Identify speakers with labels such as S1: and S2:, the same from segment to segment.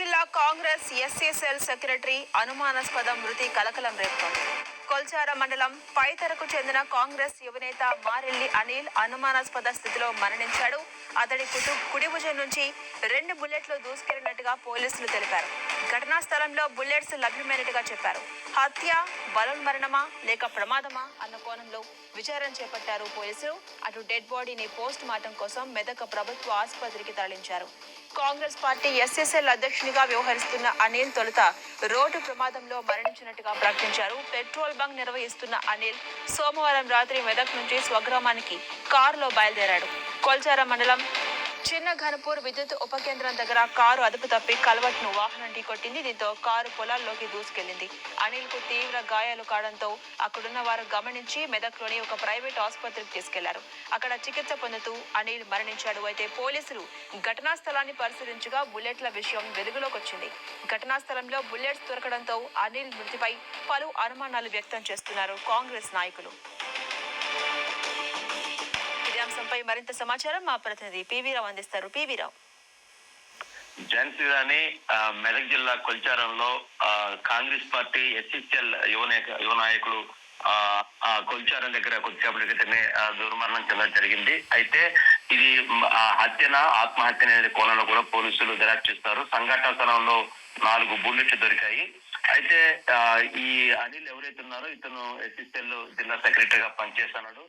S1: జిల్లా Congress SC secretary అనుమానాస్పద మృతి కలకలం రేపుతోంది. కొల్చార మండలం పైతరకు చెందిన కాంగ్రెస్ యువనేత మారెల్లి అనిల్ అనుమానాస్పద స్థితిలో మరణించాడు. అతడి కుటు కుడి భుజం నుంచి రెండు బుల్లెట్లు దూసుకెళ్ళినట్టుగా పోలీసులు తెలిపారు. ఘటనా స్థలంలో బుల్లెట్స్ లభ్యమైనట్టుగా చెప్పారు. హత్య బలవన్మరణమా లేక ప్రమాదమా అన్న కోణంలో విచారణ చేపట్టారు పోలీసులు. అటు డెడ్ బాడీని పోస్ట్ మార్టం కోసం మెదక ప్రభుత్వ ఆసుపత్రికి తరలించారు. కాంగ్రెస్ పార్టీ ఎస్ఎస్ఎల్ అధ్యక్షునిగా వ్యవహరిస్తున్న అనిల్ తొలుత రోడ్డు ప్రమాదంలో మరణించినట్టుగా ప్రకటించారు. పెట్రోల్ బంక్ నిర్వహిస్తున్న అనిల్ సోమవారం రాత్రి మెదక్ నుంచి స్వగ్రామానికి కారులో బయలుదేరాడు. కొల్చార మండలం చిన్న ఘనపూర్ విద్యుత్ ఉప కేంద్రం దగ్గర కారు అదుపు తప్పి కలవట్ను వాహనం ఢీకొట్టింది. దీంతో కారు పొలాల్లోకి దూసుకెళ్ళింది అనిల్కు తీవ్ర గాయాలు కావడంతో అక్కడున్న వారు గమనించి మెదక్లోని ఒక ప్రైవేట్ ఆసుపత్రికి తీసుకెళ్ళారు. అక్కడ చికిత్స పొందుతూ అనిల్ మరణించాడు. అయితే పోలీసులు ఘటనా స్థలాన్ని పరిశీలించగా బుల్లెట్ల విషయం వెలుగులోకి వచ్చింది. ఘటనా స్థలంలో బుల్లెట్స్ దొరకడంతో అనిల్ మృతిపై పలు అనుమానాలు వ్యక్తం చేస్తున్నారు కాంగ్రెస్ నాయకులు. అంశంపై మరింత సమాచారం మా ప్రతినిధి పివి అందిస్తారు. పివి రావు.
S2: జయంతి మెదక్ జిల్లా కొల్చారంలో ఆ, కాంగ్రెస్ పార్టీ ఎస్ఎస్ఎల్ యువ యువ నాయకులు ఆ, కొల్చారం దగ్గర కొద్దిసేపటి క్రితమే దుర్మరణం చెందడం జరిగింది. అయితే ఇది ఆ హత్యన ఆత్మహత్య అనే కోణంలో కూడా పోలీసులు దర్యాప్తు చేస్తారు. సంఘటన స్థలంలో నాలుగు బుల్లెట్లు దొరికాయి. అయితే ఈ అనిల్ ఎవరైతే ఉన్నారో ఇతను ఎస్ఎస్ఎల్ జిల్లా సెక్రటరీగా పనిచేస్తున్నాడు.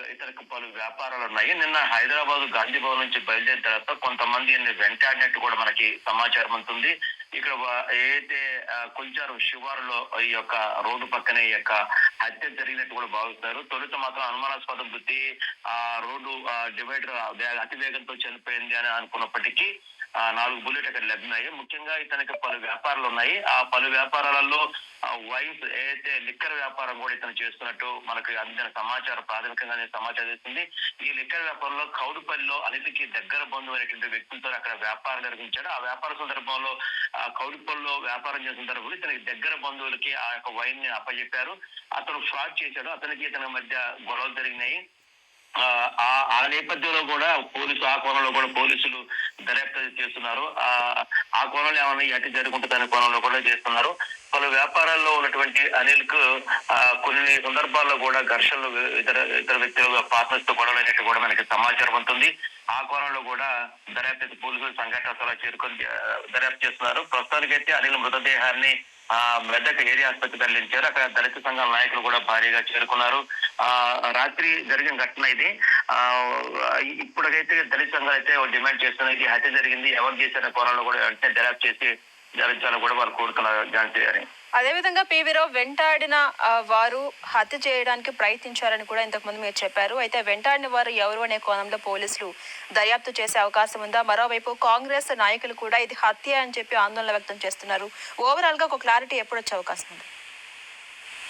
S2: ఇతర పలు వ్యాపారాలు ఉన్నాయి. నిన్న హైదరాబాద్ గాంధీ భవన్ నుంచి బయలుదేరిన తర్వాత కొంతమంది వెంటాడినట్టు కూడా మనకి సమాచారం ఉంటుంది. ఇక్కడ ఏదైతే కొంచారు శివారులో ఈ యొక్క రోడ్డు పక్కనే ఈ యొక్క హత్య జరిగినట్టు కూడా భావిస్తారు. తొలుత మాత్రం అనుమానాస్పద బుద్ధి ఆ రోడ్డు డివైడర్ అతి వేగంతో చనిపోయింది అని అనుకున్నప్పటికీ నాలుగు బుల్లెట్ అక్కడ లభ్యమయ్యాయి ముఖ్యంగా ఇతనికి పలు వ్యాపారాలు ఉన్నాయి. ఆ పలు వ్యాపారాలలో వైన్స్ ఏదైతే లిక్కర్ వ్యాపారం కూడా ఇతను చేస్తున్నట్టు మనకు అందిన సమాచారం ప్రాథమికంగానే సమాచారం ఇస్తుంది. ఈ లిక్కర్ వ్యాపారంలో కౌడుపల్లిలో అనితికి దగ్గర బంధువు అనేటువంటి వ్యక్తులతో అక్కడ వ్యాపారం నిర్వహించాడు ఆ వ్యాపార సందర్భంలో ఆ కౌడుపల్లిలో వ్యాపారం చేసిన సందర్భంలో ఇతనికి దగ్గర బంధువులకి ఆ యొక్క వైన్ని అప్పచెప్పారు అతను ఫ్రాడ్ చేశాడు. అతనికి ఇతని మధ్య గొడవలు జరిగినాయి. ఆ ఆ- ఆ నేపథ్యంలో కూడా పోలీసు ఆ కోణంలో కూడా పోలీసులు దర్యాప్తు చేస్తున్నారు. ఆ ఆ కోణంలో ఏమైనా ఈ జరుగుతుందనే కోణంలో కూడా చేస్తున్నారు. పలు వ్యాపారాల్లో ఉన్నటువంటి అనిల్కు కొన్ని సందర్భాల్లో కూడా ఘర్షణలు ఇతర ఇతర వ్యక్తుల పార్ట్నర్స్తో గొడవలు అయినట్టు కూడా మనకి సమాచారం ఉంటుంది. ఆ కోణంలో కూడా దర్యాప్తు పోలీసులు సంఘటన స్థలం చేరుకొని దర్యాప్తు చేస్తున్నారు. ప్రస్తుతానికైతే అనిల్ మృతదేహాన్ని ఆ మెదక్ ఏరియా ఆసుపత్రి తరలించారు. అక్కడ దళిత సంఘాల నాయకులు కూడా భారీగా చేరుకున్నారు. ఆ రాత్రి జరిగిన ఘటన ఇది. ఇప్పటికైతే దళిత సంఘాలు అయితే డిమాండ్ చేస్తున్నాయి. ఇది హత్య జరిగింది. ఎవరు చేసిన కోణంలో కూడా వెంటనే దర్యాప్తు చేసి జరించాలని కూడా వాళ్ళు కోరుతున్నారు ఝాన్సీ గారి
S1: అదేవిధంగా పివి రావు వెంటాడిన వారు హత్య చేయడానికి ప్రయత్నించారని కూడా ఇంతకుముందు మీరు చెప్పారు. అయితే వెంటాడిన వారు ఎవరు అనే కోణంలో పోలీసులు దర్యాప్తు చేసే అవకాశం ఉందా? మరోవైపు కాంగ్రెస్ నాయకులు కూడా ఇది హత్య అని చెప్పి ఆందోళన వ్యక్తం చేస్తున్నారు. ఓవరాల్గా ఒక క్లారిటీ ఎప్పుడు వచ్చే అవకాశం ఉంది?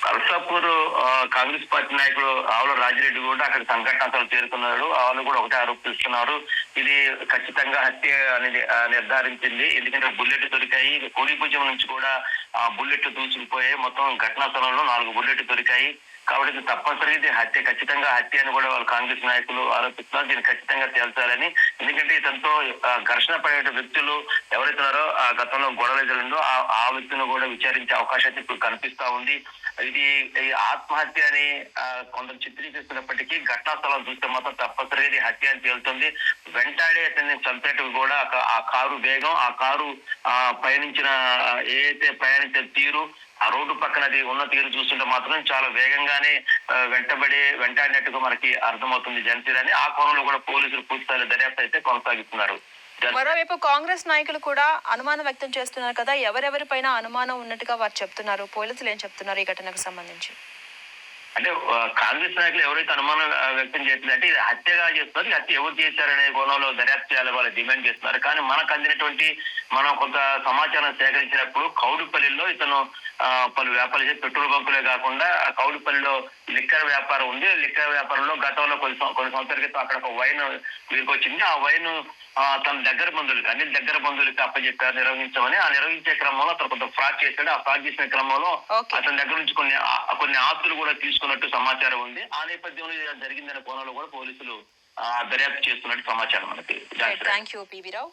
S2: అల్సాపూర్ ఆ, కాంగ్రెస్ పార్టీ నాయకుడు ఆవుల రాజిరెడ్డి కూడా అక్కడ సంఘటనతో చేరుకున్నాడు. చేరుకున్నారు వాళ్ళు కూడా ఒకటే ఆరోపిస్తున్నారు. ఇది ఖచ్చితంగా హత్య అనేది నిర్ధారించింది. ఎందుకంటే బుల్లెట్ దొరికాయి. కోడి నుంచి కూడా ఆ బుల్లెట్ దూసుకుపోయాయి మొత్తం ఘటనా స్థలంలో నాలుగు బుల్లెట్ దొరికాయి. కాబట్టి ఇది తప్పనిసరిగా ఇది హత్య ఖచ్చితంగా హత్య అని కూడా వాళ్ళు కాంగ్రెస్ నాయకులు ఆరోపిస్తున్నారు. దీన్ని ఖచ్చితంగా తేల్చాలని. ఎందుకంటే ఇతనితో ఘర్షణ పడే వ్యక్తులు ఎవరైతున్నారో ఆ గతంలో గొడవలు జరిగిందో ఆ వ్యక్తిని కూడా విచారించే అవకాశం అయితే ఇప్పుడు కనిపిస్తా ఉంది. ఇది ఈ ఆత్మహత్య అని కొందరు చిత్రీకరిస్తున్నప్పటికీ ఘటనా స్థలం చూస్తే మాత్రం తప్పనిసరిగా ఇది హత్య అని తేలుతుంది. వెంటాడే అతన్ని చంపేటకు కూడా ఆ కారు వేగం ఆ కారు ఆ పయనించిన ఏదైతే ప్రయాణించిన తీరు ఆ రోడ్డు పక్కన అది ఉన్న తీరు చూస్తుంటే మాత్రం చాలా వేగంగా ఆ, వెంటబడి వెంటాడినట్టుగా మనకి అర్థమవుతుంది జనసేన అని. ఆ కోణంలో కూడా పోలీసులు పూర్తిస్థాయిలో దర్యాప్తు అయితే కొనసాగిస్తున్నారు.
S1: మరోవైపు కాంగ్రెస్ నాయకులు కూడా అనుమానం వ్యక్తం చేస్తున్నారు కదా ఎవరెవరిపైన అనుమానం ఉన్నట్టుగా వారు చెప్తున్నారు. పోలీసులు ఏం చెప్తున్నారు ఈ ఘటనకు సంబంధించి?
S2: అంటే కాంగ్రెస్ నాయకులు ఎవరైతే అనుమానం వ్యక్తం చేస్తుందంటే ఇది హత్యగా చేస్తున్నారు. హత్య ఎవరు చేశారనే కోణంలో దర్యాప్తు చేయాలి వాళ్ళు డిమాండ్ చేస్తున్నారు. కానీ మనకు అందినటువంటి మనం కొంత సమాచారం సేకరించినప్పుడు కౌడుపల్లిలో ఇతను పలు వ్యాపారాలు చేసి పెట్రోల్ బంకులే కాకుండా ఆ కౌడుపల్లిలో లిక్కర్ వ్యాపారం ఉంది. లిక్కర్ వ్యాపారంలో గతంలో కొన్ని కొన్ని సంవత్సరాల క్రితం అక్కడ ఒక వైన్ వచ్చింది ఆ వైన్ తన దగ్గర బంధువులకి అన్ని దగ్గర బంధువులకి అప్పచెప్పారు నిర్వహించమని. ఆ నిర్వహించే క్రమంలో అతను కొంత ఫ్రాడ్ చేశాడు. ఆ ఫ్రాడ్ చేసిన క్రమంలో. అతని దగ్గర నుంచి కొన్ని కొన్ని ఆస్తులు కూడా తీసుకున్నట్టు సమాచారం ఉంది. ఆ నేపథ్యంలో జరిగిందనే కోణంలో కూడా పోలీసులు దర్యాప్తు చేస్తున్నట్టు సమాచారం మనకి.
S1: Thank you Rao.